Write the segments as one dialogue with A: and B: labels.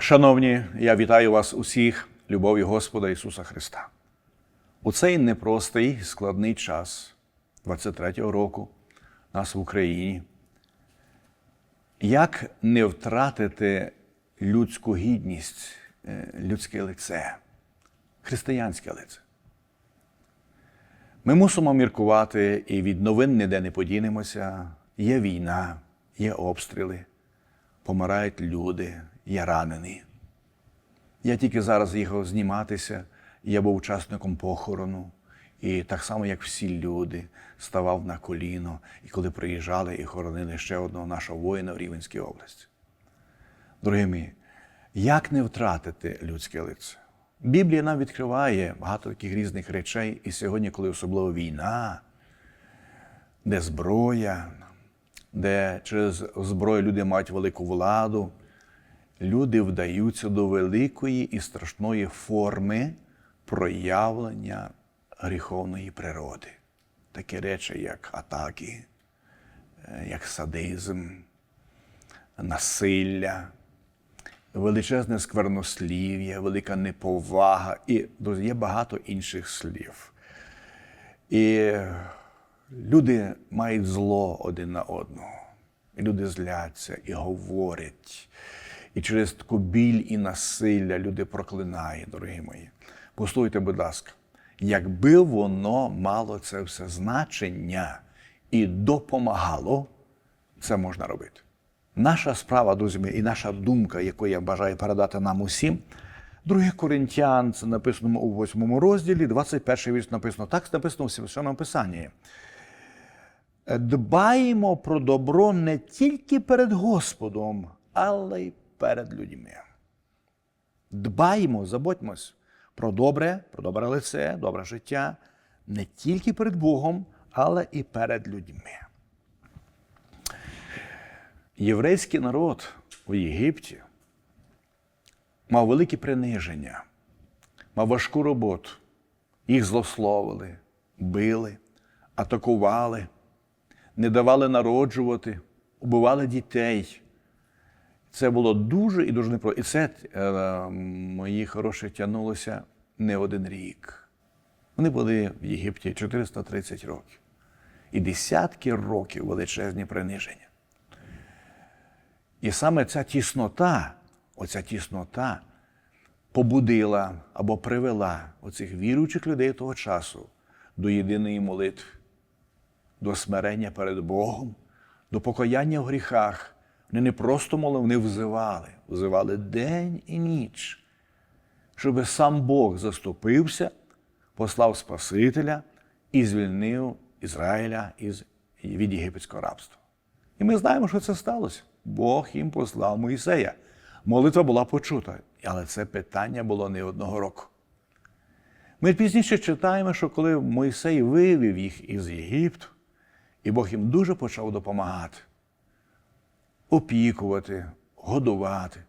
A: Шановні, я вітаю вас усіх любов'ю Господа Ісуса Христа. У цей непростий складний час 23-го року нас в Україні. Як не втратити людську гідність, е, людське лице, християнське лице? Ми мусимо міркувати і від новин ніде не подінемося. Є війна, є обстріли, помирають люди, є ранені. Я тільки зараз їхав зніматися, я був учасником похорону. І так само, як всі люди, ставав на коліно, і коли приїжджали і хоронили ще одного нашого воїна в Рівенській області. Дорогі мої, як не втратити людське лице? Біблія нам відкриває багато таких різних речей, і сьогодні, коли особливо війна, де зброя, де через зброю люди мають велику владу, люди вдаються до великої і страшної форми проявлення гріховної природи. Такі речі, як атаки, е, як садизм, насилля, величезне сквернослів'я, велика неповага і є багато інших слів. І люди мають зло один на одного. І люди зляться і говорять. І через таку біль і насилля люди проклинають, дорогі мої. Послухайте, будь ласка, якби воно мало це все значення і допомагало, це можна робити. Наша справа, друзі, мої, і наша думка, яку я бажаю передати нам усім. 2 Коринтян, це написано у 8 розділі, 21 вірш написано. Так написано у Священному Писанні. Дбаємо про добро не тільки перед Господом, але й перед людьми. Дбаємо, заботьмось про добре, про добре лице, добре життя не тільки перед Богом, але і перед людьми. Єврейський народ у Єгипті мав велике приниження, мав важку роботу. Їх злословили, били, атакували, не давали народжувати, убивали дітей. Це було дуже і дуже непросто. І це е, мої хороші тягнулося не один рік. Вони були в Єгипті 430 років. І десятки років величезні приниження. І саме ця тіснота, оця тіснота побудила або привела оцих віруючих людей того часу до єдиної молитви, до смирення перед Богом, до покаяння в гріхах. Вони не просто молили, вони взивали, взивали день і ніч, щоб сам Бог заступився, послав Спасителя і звільнив Ізраїля із, від єгипетського рабства. І ми знаємо, що це сталося. Бог їм послав Моїсея. Молитва була почута, але це питання було не одного року. Ми пізніше читаємо, що коли Мойсей вивів їх із Єгипту, і Бог їм дуже почав допомагати, опікувати, годувати,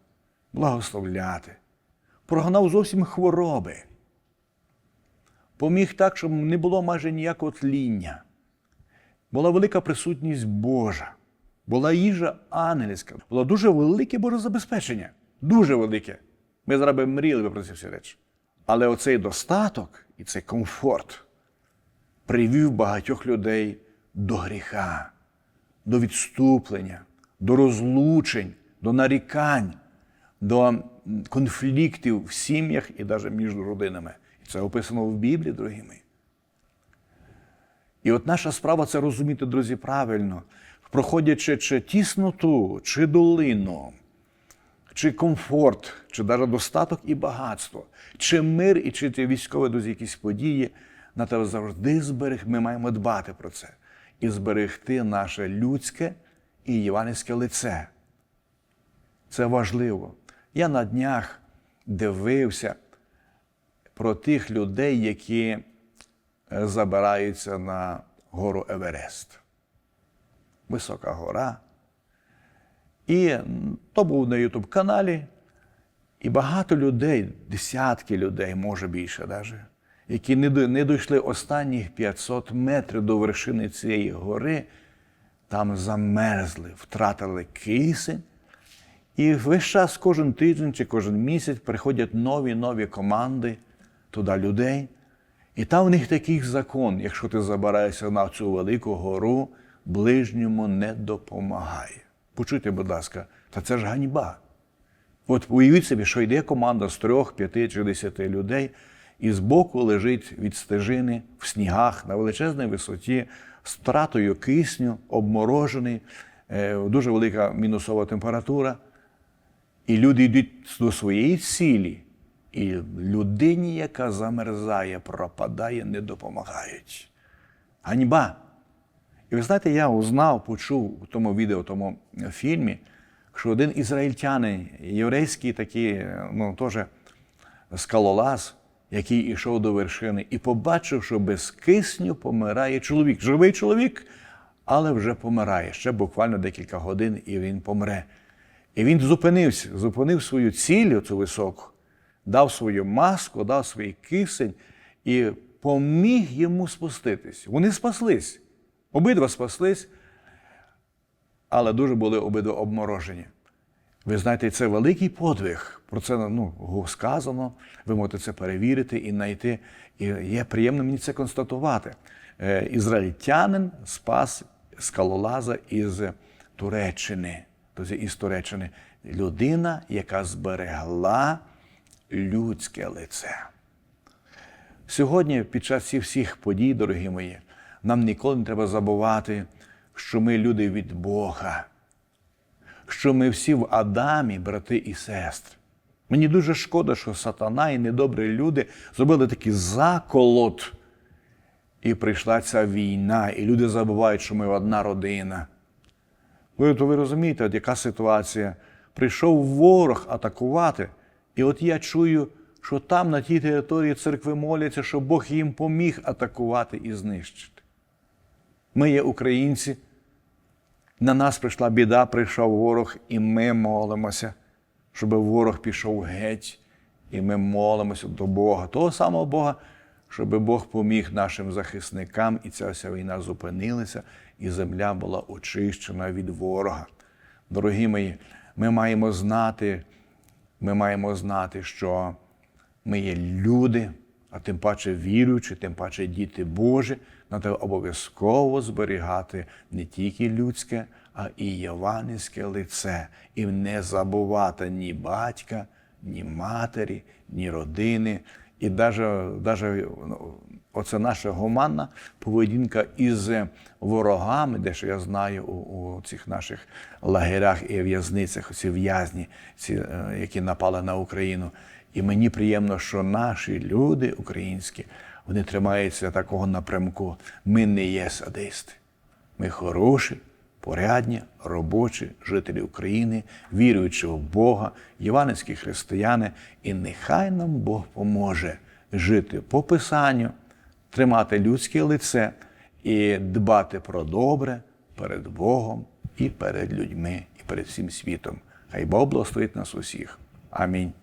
A: благословляти, прогнав зовсім хвороби, поміг так, щоб не було майже ніякого тління. Була велика присутність Божа, була їжа ангельська, було дуже велике Боже забезпечення. Дуже велике. Ми зараз би мріяли би про ці всі речі. Але оцей достаток і цей комфорт привів багатьох людей до гріха, до відступлення, до розлучень, до нарікань, до конфліктів в сім'ях і навіть між родинами. І це описано в Біблії, дорогі мої. І от наша справа це розуміти, друзі, правильно, проходячи чи тісноту, чи долину, чи комфорт, чи навіть достаток і багатство, чи мир, і чи військові друзі, якісь події, на те завжди зберег. Ми маємо дбати про це і зберегти наше людське і євангельське лице. Це важливо. Я на днях дивився про тих людей, які забираються на гору Еверест. Висока гора. І то був на Ютуб каналі. І багато людей, десятки людей, може більше, навіть, які не дійшли останніх 500 метрів до вершини цієї гори, там замерзли, втратили кисень І весь час, кожен тиждень чи кожен місяць приходять нові нові команди туди людей. І там в них такий закон, якщо ти забираєшся на цю велику гору, ближньому не допомагає. Почуйте, будь ласка, та це ж ганьба. От уявіть собі, що йде команда з трьох, п'яти чи десяти людей, і збоку лежить від стежини в снігах на величезній висоті з втратою кисню, обморожений, е, дуже велика мінусова температура. І люди йдуть до своєї цілі, і людині, яка замерзає, пропадає, не допомагають. Ганьба. І ви знаєте, я узнав, почув у тому відео, у тому фільмі, що один ізраїльтянин, єврейський такий, ну теж скалолаз, який ішов до вершини, і побачив, що без кисню помирає чоловік. Живий чоловік, але вже помирає. Ще буквально декілька годин, і він помре. І він зупинився, зупинив свою ціль, цю високу, дав свою маску, дав свій кисень і поміг йому спуститись. Вони спаслись. Обидва спаслись, але дуже були обидва обморожені. Ви знаєте, це великий подвиг. Про це ну, сказано. Ви можете це перевірити і знайти. І є приємно мені це констатувати. Е, Ізраїльтянин спас скалолаза із Туреччини. Тобто із Туреччини. Людина, яка зберегла людське лице. Сьогодні, під час цих всіх подій, дорогі мої, нам ніколи не треба забувати, що ми люди від Бога, що ми всі в Адамі, брати і сестри. Мені дуже шкода, що сатана і недобрі люди зробили такий заколот, і прийшла ця війна, і люди забувають, що ми одна родина. Ви, то ви розумієте, от яка ситуація? Прийшов ворог атакувати, і от я чую, що там, на тій території церкви моляться, щоб Бог їм поміг атакувати і знищити. Ми є українці, на нас прийшла біда, прийшов ворог, і ми молимося, щоб ворог пішов геть, і ми молимося до Бога, того самого Бога, щоб Бог поміг нашим захисникам, і ця вся війна зупинилася, і земля була очищена від ворога. Дорогі мої, ми маємо знати, ми маємо знати, що ми є люди, а тим паче віруючі, тим паче діти Божі, те обов'язково зберігати не тільки людське, а і євангельське лице, і не забувати ні батька, ні матері, ні родини. І навіть, навіть оце наша гуманна поведінка із ворогами, де що я знаю у, у цих наших лагерях і в'язницях, ці в'язні, ці, е, які напали на Україну. І мені приємно, що наші люди українські вони тримаються такого напрямку. Ми не є садисти. Ми хороші, порядні, робочі жителі України, віруючи в Бога, євангельські християни, і нехай нам Бог поможе жити по Писанню, тримати людське лице і дбати про добре перед Богом і перед людьми, і перед всім світом. Хай Бог благословить нас усіх. Амінь.